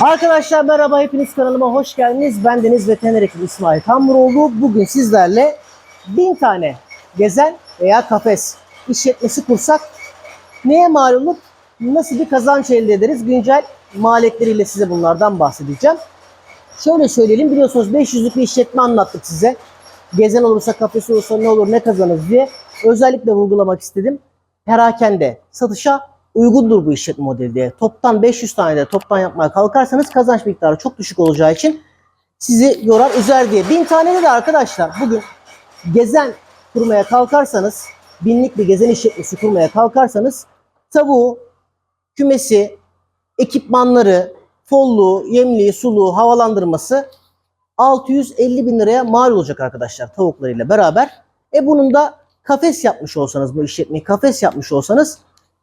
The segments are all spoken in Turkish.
Arkadaşlar merhaba hepiniz kanalıma hoş geldiniz. Ben Deniz Veteriner Hekim İsmail Tamuroğlu. Bugün sizlerle bin tane gezen veya kafes işletmesi kursak neye mal olur? Nasıl bir kazanç elde ederiz? Güncel maliyetleriyle size bunlardan bahsedeceğim. Şöyle söyleyelim biliyorsunuz 500'lük bir işletme anlattık size. Gezen olursa kafesi olursa ne olur ne kazanırız diye özellikle vurgulamak istedim. Perakende satışa uygundur bu işletme modeli diye. Toptan 500 tane de toptan yapmaya kalkarsanız kazanç miktarı çok düşük olacağı için sizi yorar üzer diye. 1000 tane de arkadaşlar bugün gezen kurmaya kalkarsanız binlik bir gezen işletmesi kurmaya kalkarsanız tavuğu, kümesi, ekipmanları, folluğu, yemliği, suluğu, havalandırması 650 bin liraya mal olacak arkadaşlar tavuklarıyla beraber. E bunun da kafes yapmış olsanız bu işletmeyi kafes yapmış olsanız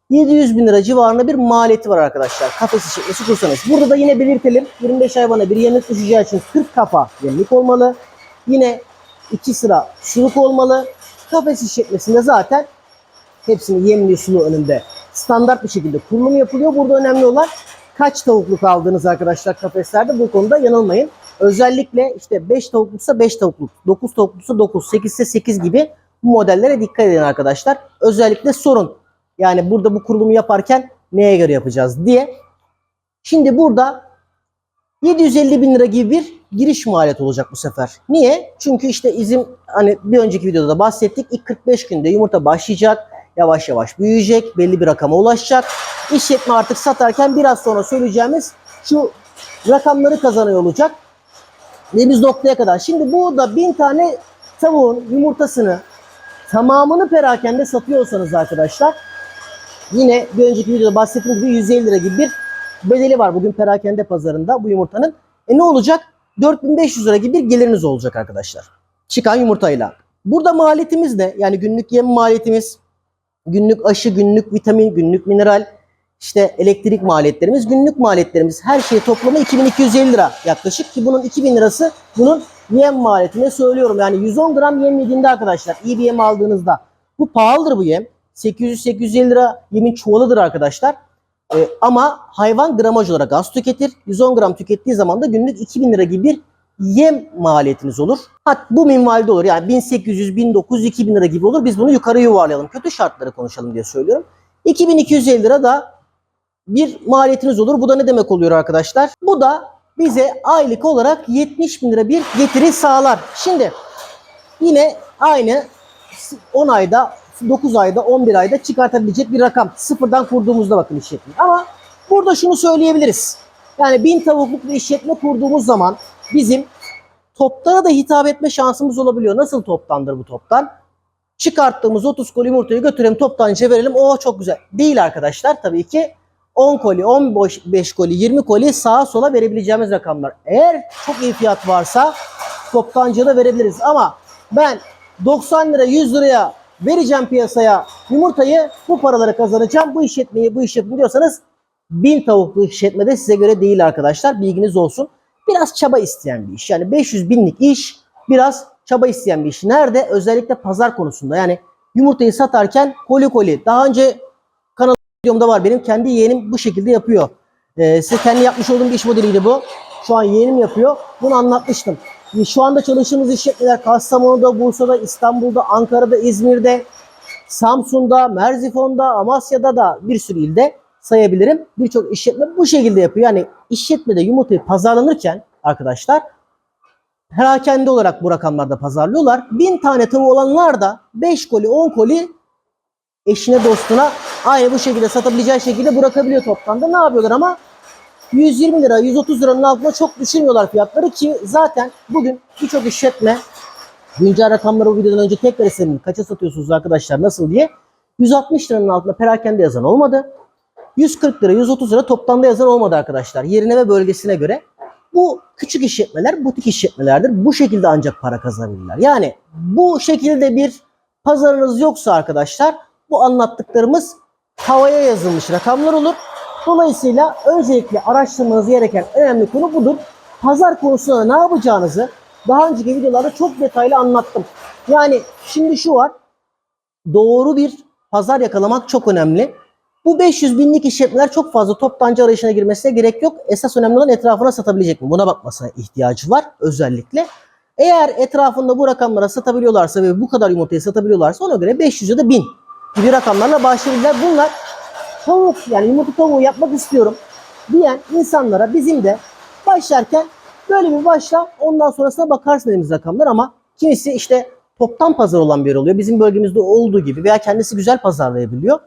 700 bin lira civarında bir maliyeti var arkadaşlar. Kafes işletmesi kursanız. Burada da yine belirtelim. 25 hayvana bir yemlik düşeceği için 40 kafa yemlik olmalı. Yine 2 sıra suluk olmalı. Kafes işletmesinde zaten hepsinin yemliği suluğu önünde standart bir şekilde kurulum yapılıyor. Burada önemli olan kaç tavukluk aldığınız arkadaşlar kafeslerde bu konuda yanılmayın. Özellikle işte 5 tavukluksa 5 tavukluk, 9 tavukluksa 9, 8 ise 8 gibi bu modellere dikkat edin arkadaşlar. Özellikle sorun. Yani burada bu kurulumu yaparken neye göre yapacağız diye. Şimdi burada 750 bin lira gibi bir giriş maliyeti olacak bu sefer. Niye? Çünkü işte izin hani bir önceki videoda da bahsettik. İlk 45 günde yumurta başlayacak. Yavaş yavaş büyüyecek. Belli bir rakama ulaşacak. İşletme artık satarken biraz sonra söyleyeceğimiz şu rakamları kazanıyor olacak. Dediğimiz noktaya kadar. Şimdi bu da 1000 tane tavuğun yumurtasını tamamını perakende satıyorsanız arkadaşlar yine bir önceki videoda bahsettiğim gibi 150 lira gibi bir bedeli var bugün perakende pazarında bu yumurtanın. E ne olacak? 4500 lira gibi bir geliriniz olacak arkadaşlar. Çıkan yumurtayla. Burada maliyetimiz ne? Yani günlük yem maliyetimiz, günlük aşı, günlük vitamin, günlük mineral, işte elektrik maliyetlerimiz, günlük maliyetlerimiz her şey toplamı 2250 lira yaklaşık ki bunun 2000 lirası bunun yem maliyetine söylüyorum. Yani 110 gram yem yediğinde arkadaşlar iyi bir yem aldığınızda bu pahalıdır bu yem. 800-850 lira yemin çuvalıdır arkadaşlar. Ee, ama hayvan gramaj olarak az tüketir. 110 gram tükettiği zaman da günlük 2000 lira gibi bir yem maliyetiniz olur. Hat bu minvalde olur. Yani 1800, 1900, 2000 lira gibi olur. Biz bunu yukarı yuvarlayalım. Kötü şartları konuşalım diye söylüyorum. 2250 lira da bir maliyetiniz olur. Bu da ne demek oluyor arkadaşlar? Bu da bize aylık olarak 70 bin lira bir getiri sağlar. Şimdi yine aynı 10 ayda, 9 ayda, 11 ayda çıkartabilecek bir rakam. Sıfırdan kurduğumuzda bakın işletme. Ama burada şunu söyleyebiliriz. Yani 1000 tavukluk bir işletme kurduğumuz zaman bizim toptana da hitap etme şansımız olabiliyor. Nasıl toptandır bu toptan? Çıkarttığımız 30 koli yumurtayı götürelim toptancıya verelim. O çok güzel. Değil arkadaşlar tabii ki 10 koli, 15 koli, 20 koli sağa sola verebileceğimiz rakamlar. Eğer çok iyi fiyat varsa toptancıya da verebiliriz. Ama ben 90 lira 100 liraya vereceğim piyasaya yumurtayı bu paraları kazanacağım. Bu işletmeyi bu işletme diyorsanız 1000 tavuklu işletmede size göre değil arkadaşlar. Bilginiz olsun. Biraz çaba isteyen bir iş. Yani 500 binlik iş biraz çaba isteyen bir iş. Nerede? Özellikle pazar konusunda. Yani yumurtayı satarken koli koli. Daha önce kanal videomda var benim. Kendi yeğenim bu şekilde yapıyor. Ee, size kendi yapmış olduğum bir iş modeliydi bu. Şu an yeğenim yapıyor. Bunu anlatmıştım. Şu anda çalıştığımız işletmeler Kastamonu'da, Bursa'da, İstanbul'da, Ankara'da, İzmir'de, Samsun'da, Merzifon'da, Amasya'da da bir sürü ilde sayabilirim. Birçok işletme bu şekilde yapıyor. Yani işletmede yumurtayı pazarlanırken arkadaşlar perakende olarak bu rakamlarda pazarlıyorlar. 1000 tane tavuğu olanlar da 5 koli 10 koli eşine dostuna aynı bu şekilde satabileceği şekilde bırakabiliyor toplamda. Ne yapıyorlar ama 120 lira 130 liranın altına çok düşürmüyorlar fiyatları ki zaten bugün birçok işletme güncel rakamları bu videodan önce tekrar istedim. Kaça satıyorsunuz arkadaşlar nasıl diye. 160 liranın altında perakende yazan olmadı. 140 lira 130 lira toplamda yazan olmadı arkadaşlar. Yerine ve bölgesine göre. Bu küçük işletmeler butik işletmelerdir. Bu şekilde ancak para kazanabilirler. Yani bu şekilde bir pazarınız yoksa arkadaşlar bu anlattıklarımız havaya yazılmış rakamlar olur. Dolayısıyla öncelikle araştırmanız gereken önemli konu budur. Pazar konusunda ne yapacağınızı daha önceki videolarda çok detaylı anlattım. Yani şimdi şu var. Doğru bir pazar yakalamak çok önemli. Bu 500 binlik işletmeler çok fazla toptancı arayışına girmesine gerek yok. Esas önemli olan etrafına satabilecek mi? Buna bakmasına ihtiyacı var özellikle. Eğer etrafında bu rakamlara satabiliyorlarsa ve bu kadar yumurtayı satabiliyorlarsa ona göre 500 ya da 1000 gibi rakamlarla başlayabilirler. Bunlar tavuk yani yumurta tavuğu yapmak istiyorum diyen insanlara bizim de başlarken böyle bir başla ondan sonrasına bakarsın dediğimiz rakamlar ama kimisi işte toptan pazar olan bir yer oluyor. Bizim bölgemizde olduğu gibi veya kendisi güzel pazarlayabiliyor.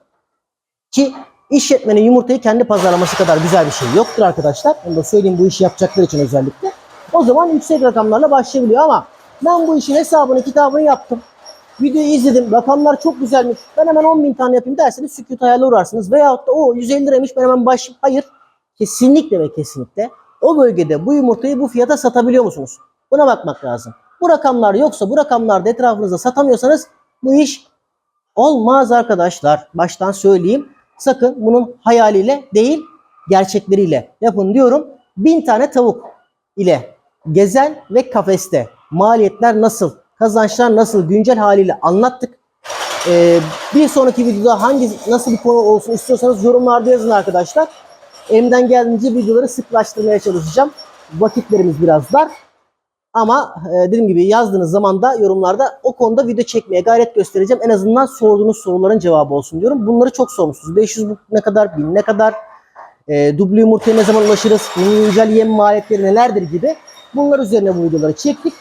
Ki işletmenin yumurtayı kendi pazarlaması kadar güzel bir şey yoktur arkadaşlar. Onu da söyleyeyim bu işi yapacaklar için özellikle. O zaman yüksek rakamlarla başlayabiliyor ama ben bu işin hesabını kitabını yaptım. Videoyu izledim. Rakamlar çok güzelmiş. Ben hemen 10 bin tane yapayım derseniz sükut hayale uğrarsınız. Veyahut da o 150 liraymış ben hemen baş... Hayır. Kesinlikle ve kesinlikle o bölgede bu yumurtayı bu fiyata satabiliyor musunuz? Buna bakmak lazım. Bu rakamlar yoksa bu rakamlarda etrafınızda satamıyorsanız bu iş olmaz arkadaşlar. Baştan söyleyeyim. Sakın bunun hayaliyle değil gerçekleriyle yapın diyorum. Bin tane tavuk ile gezen ve kafeste maliyetler nasıl, kazançlar nasıl güncel haliyle anlattık. Ee, bir sonraki videoda hangi nasıl bir konu olsun istiyorsanız yorumlarda yazın arkadaşlar. Elimden geldiğince videoları sıklaştırmaya çalışacağım. Vakitlerimiz biraz dar. Ama e, dediğim gibi yazdığınız zaman da yorumlarda o konuda video çekmeye gayret göstereceğim. En azından sorduğunuz soruların cevabı olsun diyorum. Bunları çok sormuşsunuz. 500 bu ne kadar, 1000 ne kadar, e, dublu yumurtaya ne zaman ulaşırız, güncel yem maliyetleri nelerdir gibi. Bunlar üzerine bu videoları çektik.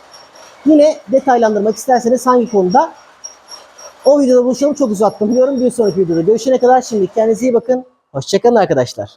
Yine detaylandırmak isterseniz hangi konuda o videoda buluşalım çok uzattım biliyorum. Bir sonraki videoda görüşene kadar şimdi kendinize iyi bakın. Hoşçakalın arkadaşlar.